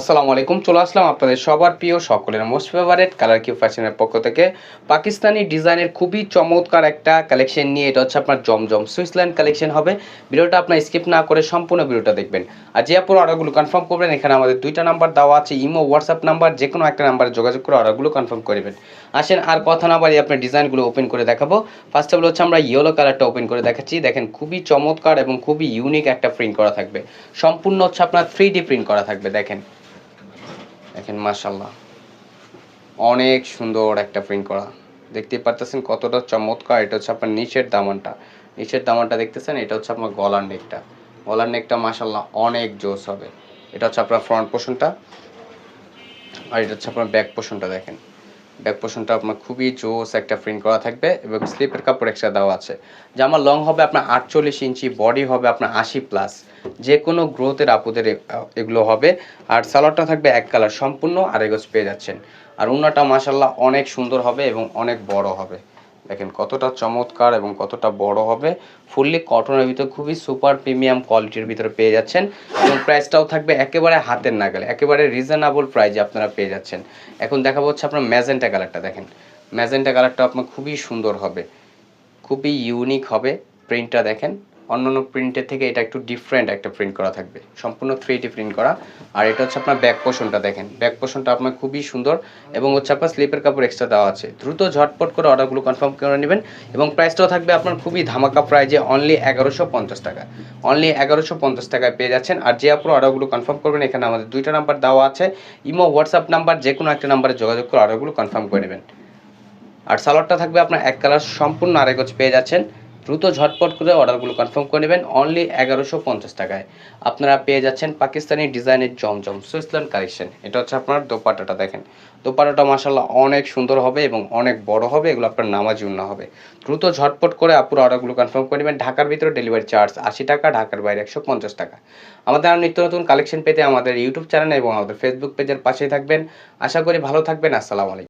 আসসালামু আলাইকুম, চলে আসলাম আপনাদের সবার প্রিয় সকলের মোস্ট ফেভারেট কালার কিউ ফ্যাশনের পক্ষ থেকে। পাকিস্তানি ডিজাইনের খুবই চমৎকার একটা কালেকশন নিয়ে, এটা হচ্ছে আপনার জমজম সুইসল্যান্ড কালেকশন হবে। ভিডিওটা আপনার স্কিপ না করে সম্পূর্ণ ভিডিওটা দেখবেন। আর যে আপনার অর্ডারগুলো কনফার্ম করবেন, এখানে আমাদের দুইটা নাম্বার দেওয়া আছে, ইমো হোয়াটসঅ্যাপ নাম্বার যে কোনো একটা নাম্বারে যোগাযোগ করে অর্ডারগুলো কনফার্ম করবেন আসেন, আর কথা না বাড়িয়ে আপনার ডিজাইনগুলো ওপেন করে দেখাবো। ফার্স্ট অফ অল হচ্ছে আমরা ইয়েলো কালারটা ওপেন করে দেখাচ্ছি। দেখেন, খুবই চমৎকার এবং খুবই ইউনিক একটা প্রিন্ট করা থাকবে। সম্পূর্ণ হচ্ছে আপনার থ্রি প্রিন্ট করা থাকবে, দেখেন। দেখেন মাশাল্লাহ অনেক সুন্দর একটা প্রিন্ট করা। দেখতেই পারতেছেন কতটা চমৎকার। এটা হচ্ছে আপনার নিচের দামানটা। নিচের দামানটা দেখতেছেন, এটা হচ্ছে আপনার গলার নেকটা। গলার নেকটা মাশাল্লাহ অনেক জোস হবে। এটা হচ্ছে আপনার ফ্রন্ট পোর্শনটা আর এটা হচ্ছে আপনার ব্যাক পোর্শনটা দেখেন। ব্যাক পোর্শনটা আপনার খুবই জোস একটা প্রিন্ট করা থাকবে এবং স্লিপের কাপড় এক্সট্রা দেওয়া আছে। জামা লং হবে আপনার আটচল্লিশ ইঞ্চি বডি হবে আপনার আশি প্লাস যে কোনো গ্রোথের আপদের এগুলো হবে। আর সালোয়ারটা থাকবে এক কালার, সম্পূর্ণ আর এগোজ পেয়ে যাচ্ছেন। আর উন্নাটা মাসাল্লাহ অনেক সুন্দর হবে এবং অনেক বড় হবে। দেখেন কতটা চমৎকার এবং কতটা বড় হবে। ফুললি কটনের ভিতরে খুবই সুপার প্রিমিয়াম কোয়ালিটির ভিতরে পেয়ে যাচ্ছেন। এবং প্রাইসটাও থাকবে একেবারে হাতের নাগালে, একেবারে রিজনেবল প্রাইজে আপনারা পেয়ে যাচ্ছেন। এখন দেখাবো হচ্ছে আপনার ম্যাজেন্টা কালারটা দেখেন। ম্যাজেন্টা কালারটা আপনার খুবই সুন্দর হবে। খুবই ইউনিক হবে। প্রিন্টটা দেখেন। অন্যান্য প্রিন্টের থেকে এটা একটু ডিফারেন্ট একটা প্রিন্ট করা থাকবে। সম্পূর্ণ থ্রি ডি প্রিন্ট করা। আর এটা হচ্ছে আপনার ব্যাক পোর্শনটা দেখেন। ব্যাক পোর্শনটা আপনার খুবই সুন্দর এবং হচ্ছে আপনার স্লিপের কাপড় এক্সট্রা দেওয়া আছে। দ্রুত ঝটপট করে অর্ডারগুলো কনফার্ম করে নেবেন এবং প্রাইসটাও থাকবে আপনার খুবই ধামাকা প্রাইজে অনলি এগারোশো পঞ্চাশ টাকা। অনলি এগারোশো পঞ্চাশ টাকায় পেয়ে যাচ্ছেন। আর যে আপনার অর্ডারগুলো কনফার্ম করবেন, এখানে আমাদের দুইটা নাম্বার দেওয়া আছে। ইমো হোয়াটসঅ্যাপ নাম্বার যে কোনো একটা নাম্বারে যোগাযোগ করে অর্ডারগুলো কনফার্ম করে নেবেন। আর সালোয়ারটা থাকবে আপনার এক কালার সম্পূর্ণ আরেকজ পেয়ে যাচ্ছেন। দ্রুত ঝটপট করে অর্ডারগুলো কনফার্ম করে নেবেন অনলি এগারোশো পঞ্চাশ টাকায়। আপনারা পেয়ে যাচ্ছেন পাকিস্তানি ডিজাইনের জমজম সুইসল্যান্ড কালেকশন। এটা হচ্ছে আপনার দোপাটাটা দেখেন। দোপাটাটা মাসাল্লাহ অনেক সুন্দর হবে এবং অনেক বড় হবে, এগুলো আপনার নামাজি উন্না হবে। দ্রুত ঝটপট করে আপুর অর্ডারগুলো কনফার্ম করে নেবেন। ঢাকার ভিতরে ডেলিভারি চার্জ আশি টাকা, ঢাকার বাইরে একশো পঞ্চাশ টাকা। আমাদের আর নিত্য নতুন কালেকশন পেতে আমাদের ইউটিউব চ্যানেল এবং আমাদের ফেসবুক পেজের পাশেই থাকবেন। আশা করি ভালো থাকবেন। আসসালামু আলাইকুম।